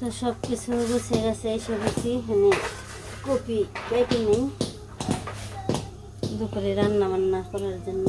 তো সব কিছু গুছে গেছে এসে গেছি মানে কপি কেটে নেই। দুপুরে রান্না বান্না করার জন্য।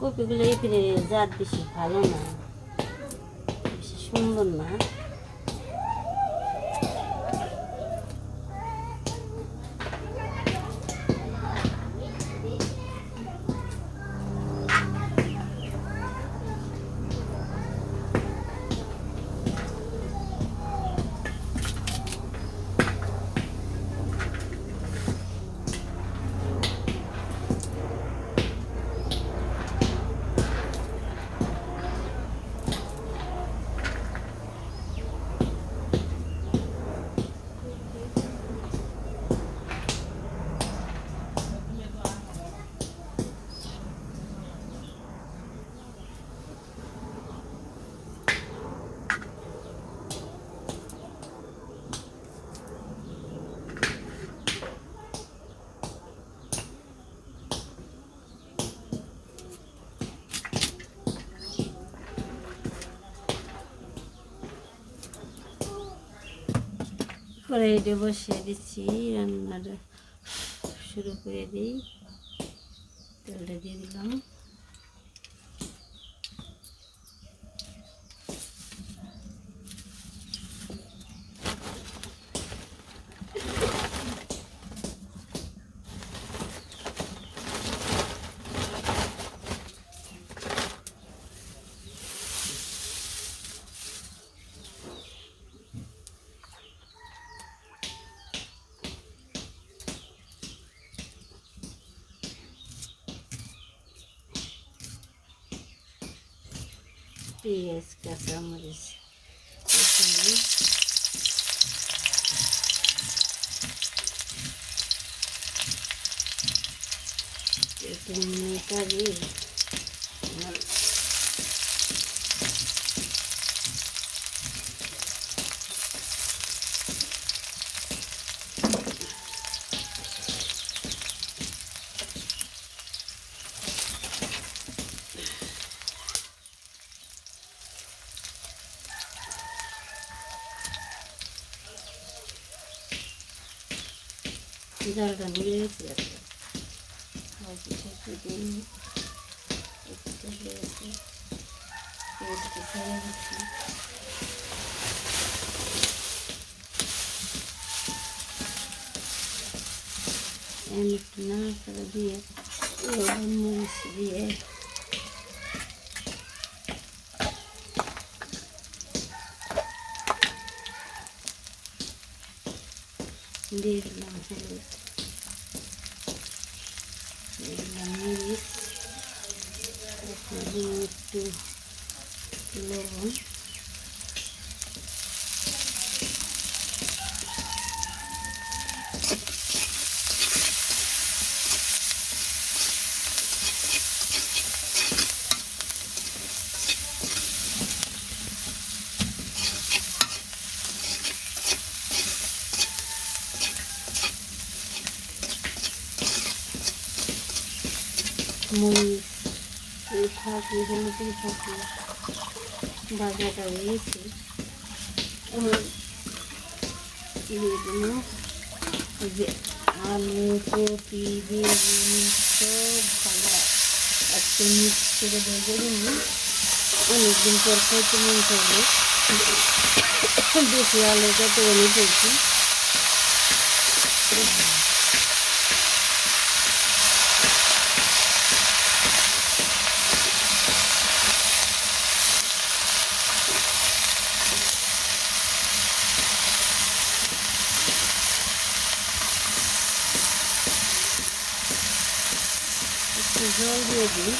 কপিগুলো এপিরে জাত বেশি ভালো না, বেশি সুন্দর না। কড়াইটা বসিয়ে দিচ্ছি রান্নাটা শুরু করে দিই। তেলটা দিয়ে দিলাম। পেঁয়াজ কাঁচামরিচ এখানে একটু মেটা দিয়ে আমার জালটা নিয়ে গেছি একটা হয়তো ছেঁকে দিই একটু হয়ে গেছে পেঁয়াজটা ছেড়ে দিচ্ছি আমি একটু নাড়াচাড়া দিয়ে লবণ মরিচ দিয়ে দিয়ে দিলাম হলুদ দিয়ে দিলাম মরিচ এখন দিয়ে একটু লবণ মরিচ ভাজাটা হয়েছে এবার দিয়ে দিল এই যে আলু, কপি, বেগুন, সব ভাজা একটু মিক্স করে ভেজে নিই অনেকদিন পর খাইতে মন করবে বেশি আলু কত অনেক ফেলছি একটু জল দিয়ে দিই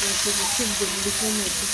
যাতে সিদ্ধগুলি কমাইতে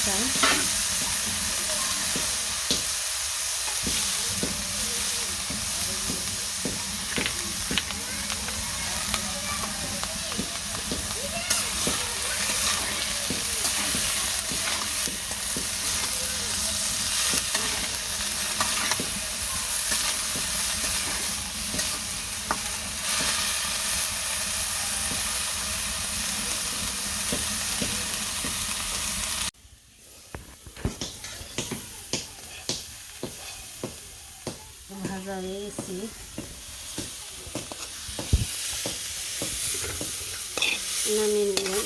হয়ে গেছি নামিয়ে নিলাম।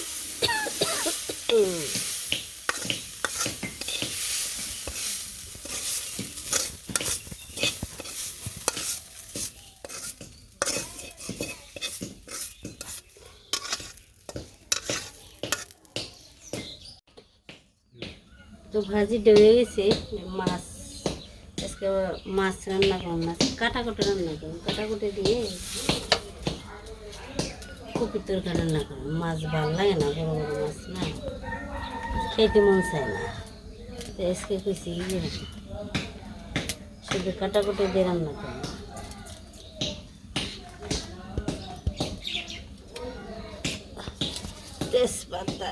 তো ভাজি ডেবে গেছে মাছ আজকে মাছ রান্না করুন না। কাটা কুটে রান্না করুন কাটা কুটে দিয়ে কপির তরকারি রান্না করুন মাছ ভালো লাগে না, বড় বড় মাছ না। খেতে মন চায় না। আজকে কি শুধু কাটা কুটে দিয়ে রান্না করুন তেজপাতা।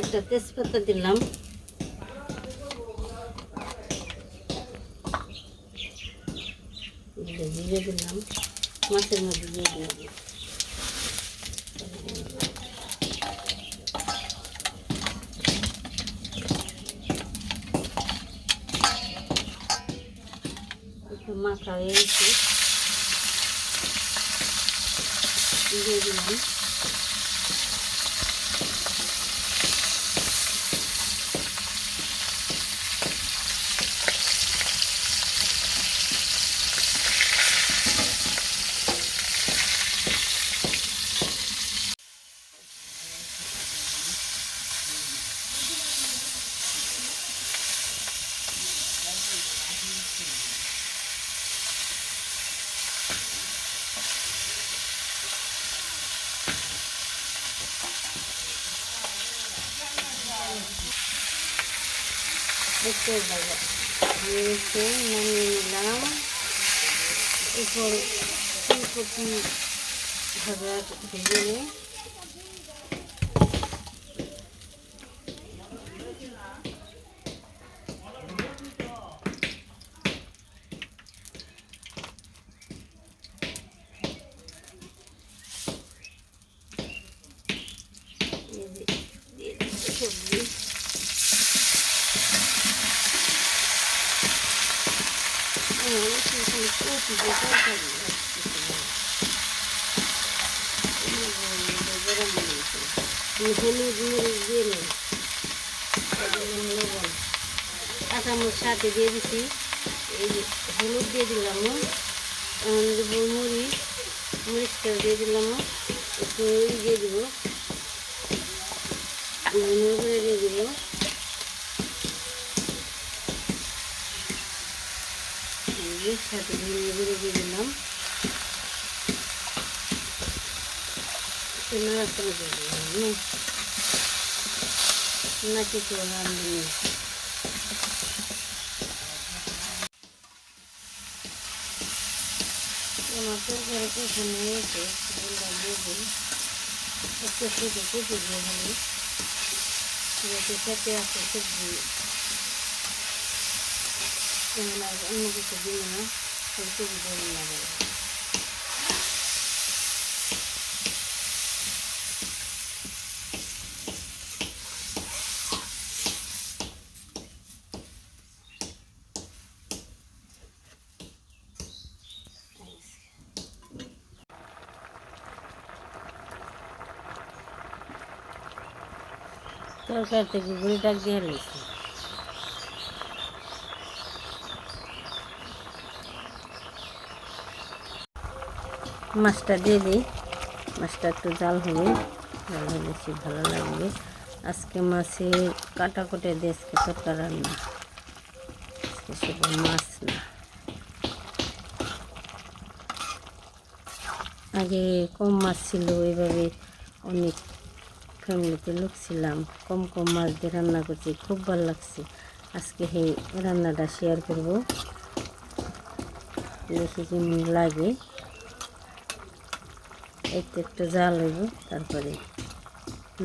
একটা তেজপাতা দিলাম। জিরে দিলাম মাছের মধ্যে দিয়ে দিলাম। মাখা হয়ে দিয়ে দিলাম। দেখতে পাবো নিচে নামিয়ে নিলাম উপর ফুলকপি ভাজা ভেজে নিয়ে এই যে দিয়ে দিচ্ছি সবজি হলুদ মরিচ দিয়ে নেই। লবণ কাঁচামরিচ সাথে দিয়ে দিছি। এই হলুদ দিয়ে দিলাম মরিচ মরিচটা দিয়ে দিলাম, একটু দিয়ে দিব। করে দিয়ে দিব। সাথে ধনে করে দিয়ে দিলাম। একটু রাঁধুনি আমার তরকারি কষানো হয়েছে এগুলো দিয়ে দিই একটু শুধু কুচি দিয়ে হলি যাতে খেতে আসে সবজি এমন অন্য কিছু দিই না দেবে তরকারি থেকে বুড়ি ডাক দিয়ে রয়েছে। মাছটা দিয়ে দিই। মাছটা একটু জাল হবে। জাল হলে বেশি ভালো লাগবে। আজকে মাছের কাটা কুটে দিয়ে তরকারি রান্না। মাছ না। আগে কম মাছ ছিল এইভাবে অনেক ফ্যামিলিতে লোক ছিলাম কম কম মাছ দিয়ে রান্না করছি, খুব ভালো লাগছে। আজকে এই রান্নাটা শেয়ার করব। দেখি কেমন লাগে। একটু একটু জাল হইব, তারপরে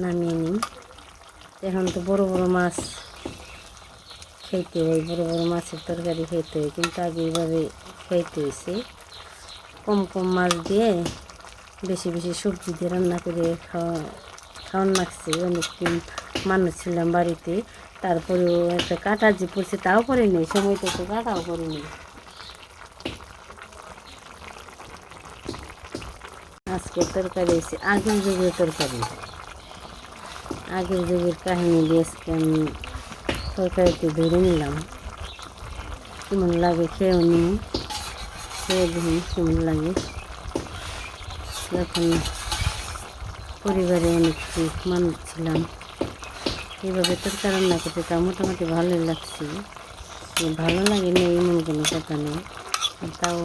নামিয়ে নিই। এখন তো বড় বড় মাছ খেতে হয়, বড় বড় মাছের তরকারি খেতে হয়, কিন্তু আগে এইভাবে খেতে হয়েছে কম কম মাছ দিয়ে বেশি বেশি সবজি দিয়ে রান্না করে খাওয়া শাওন মাখছি, অনেকদিন মানুষ ছিলাম বাড়িতে। তারপরেও একটা কাটা যে পড়ছে তাও করিনি সময় তো কাটাও করিনি আজকে তরকারি হয়েছে আগের যুগের তরকারি। আগের যুগের কাহিনী দিয়ে আজকে আমি তরকারিতে ধরে নিলাম। কেমন লাগে খেয়েও নিই খেয়ে দিই কেমন লাগে। যখন পরিবারে অনেক মানুষ ছিলাম এইভাবে তরকারি রান্না করতে তা মোটামুটি ভালোই লাগছে। ভালো লাগে না এমন কোনো কথা নেই তাও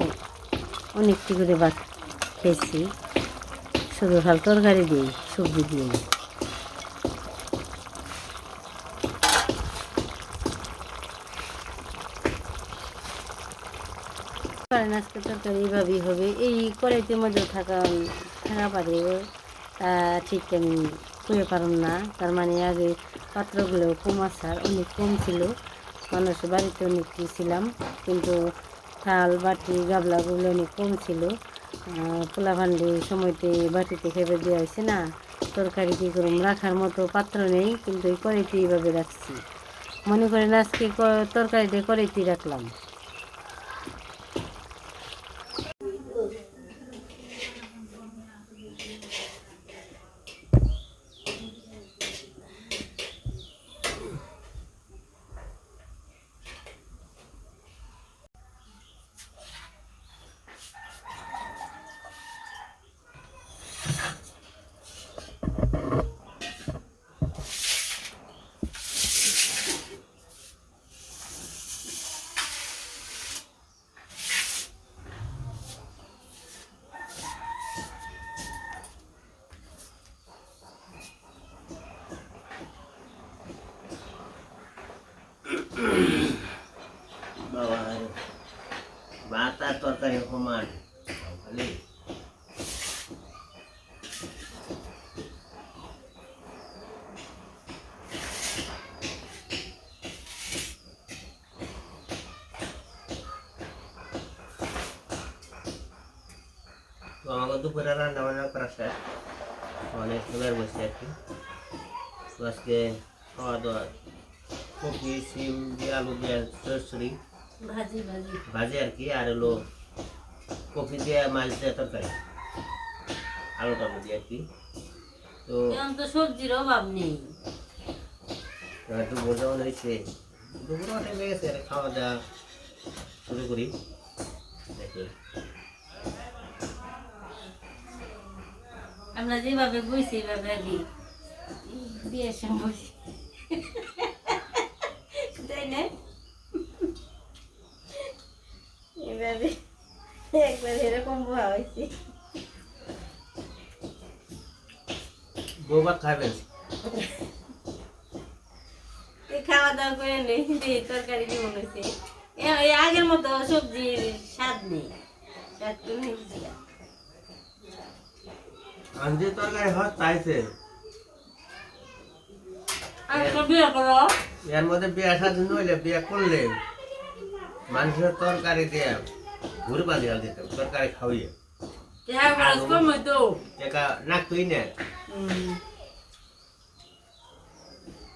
অনেকটি করে ভাত খেয়েছি। শুধু হাল তরকারি দিই সবজি দিয়ে আজকে তরকারি, এইভাবেই হবে। এই কড়াইতে মধ্যে থাকা থাকা পারে। ঠিক আমি করে পারম না। তার মানে আগে পাত্রগুলো কম আসার অনেক কম ছিল। মানুষ বাড়িতে অনেক ছিলাম কিন্তু থাল, বাটি, গাবলাগুলো অনেক কম ছিল। পোলা ভান্ডি সময়তে বাটিতে খেতে দেওয়া হয়েছে না। তরকারি কী করুম, রাখার মতো পাত্র নেই, কিন্তু এই কড়াইতে এইভাবে রাখছি। মনে করেন আজকে তরকারিতে কড়াইতেই রাখলাম বাবা ভাত আর তরকারি সমান খালি তো আমাকে দুপুরে রান্না বান্না করা শেষ। অনেক সময় বসে আর কি। তো আজকে খাওয়া দাওয়া কপি সিম দিয়ে আলু দিয়ে চচ্চড়ি ভাজি ভাজি। ভাজি আর কি আর হলো কপি দিয়ে মাছ দিয়ে তরকারি আলু টালু দিয়ে আর কি। তো তো সবজির অভাব নেই। এবার দুপুর যেমন হয়েছে দুপুর অনেক লেগেছে খাওয়া দাওয়া শুরু করি। দেখি। আমরা যেভাবে বইছি এইভাবে আগে বিয়ের সময় তাই না? এভাবে একবার এরকম বোয়া হয়েছে। খাবেন এই খাওয়া দাওয়া করে নেই তরকারি কেমন হয়েছে? আগের মতো সবজির স্বাদ নেই। স্বাদ কমে আঞ্জি তরকারি হওয়া চাইছে এর মধ্যে বিয়ে সাথে নইলে বিয়ে করলে মানুষের তরকারি দিয়ে ঘুরে আল দিতাম তরকারি হ্যাঁ টাকা নাক তুই না।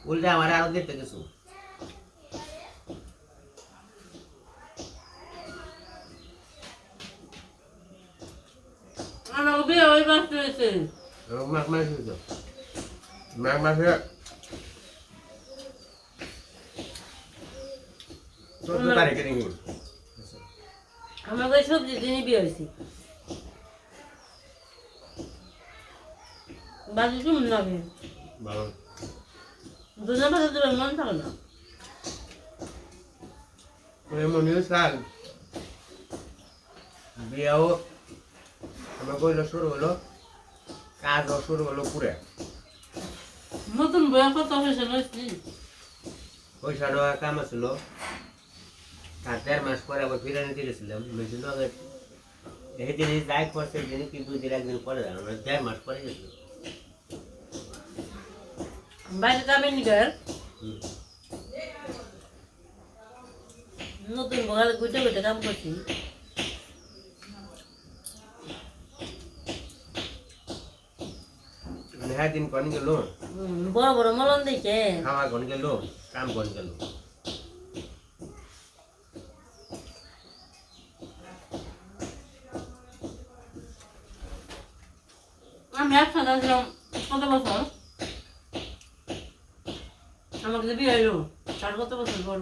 উল্টে আমার আরও দিতে কিছু আমার মাস হয়েছে মাঘ মাস হইতো মাঘ আমার ওই সবজি দিনই বিয়ে হয়েছে বাজি লাগে ভালো দুজন পাশে দুজন মন থাকে না মনিও সাল বিয়াও আমার কইলো শুরু হলো কাজও শুরু হলো পুরে। নতুন বয়া কত হয়েছে নইছি পয়সা নেওয়া কাম আছিল। তার দেড় মাস পরে আবার ফিরে নিতে গেছিলাম। মেশিন এই দিন যাই করছে দিন কি দুই দিন একদিন পরে জানো না দেড় মাস পরে গেছিল। বাইরে যাবেন হুম। নতুন বগালে গুটে গুটে কাম করছি। হ্যাঁ দিন কোন গেল? বড় বড় মলন দেখে খাওয়া কোন গেল? কাম কোন গেল? আমি একসাথে ছিলাম কত বছর? আমাকে যে বিয়ে হইল তার কত বছর পর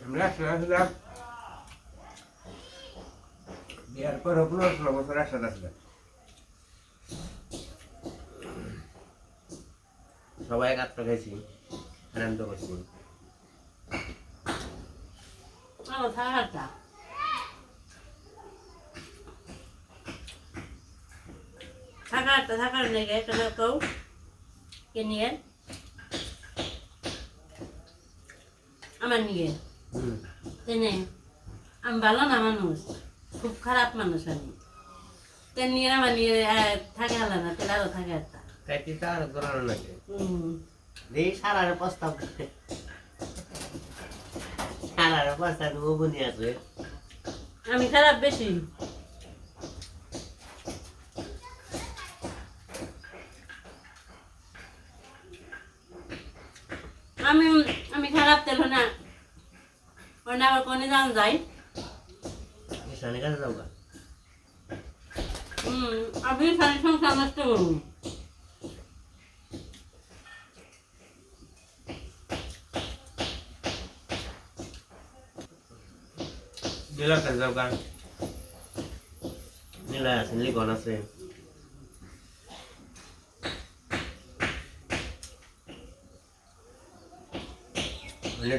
আমরা আসলাম বিয়ার পর পনেরো ষোলো বছর একসাথে আসলাম সবাই এক আত্মা খাইছি আনন্দ করছি। থাকার লেগে একটা কেউ কে নিয়ে? আমার নিয়ে। তেনে আমি ভালো না মানুষ? খুব খারাপ মানুষ আমি। তেন নিয়ে আমার নিয়ে আহ, থাকে আলা না তেল আরও থাকে একটা। খাইতে তো আর ধরানো নাকি হুম। এই সারার প্রস্তাব সারার প্রস্তাব ও বনি আছে। আমি খারাপ বেশি। আমি আমি খারাপ তেল না। আবার কোনে যান যাই? ঈশানের কাছে যাও গা। আমি খালি সংসার নষ্ট করুন নীলার কাছে যাও গা। নীলা আছে লিখন আছে নীলা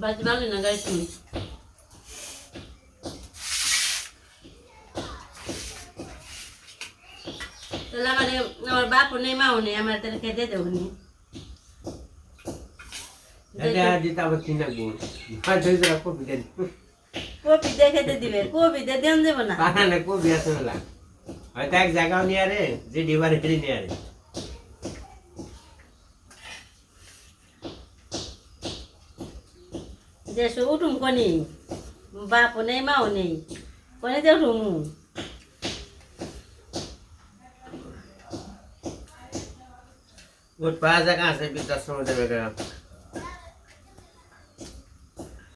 পছন্দ না গাই তুমি তাহলে আমার আমার বাপও নেই মাও নেই আমার তাহলে খেতে দেবো নি কপি খেতে দিবে কপি দেন দেবো না কপি আছে না হয়তো এক জায়গাও নিয়ে আরে যে হেঁটে নিয়ে আরে যে সে উঠুম কনি বাপও নেই মাও নেই কনে যে উঠুম গুড পাওয়া জায়গা আছে বিদ্যাশ্রম দেবে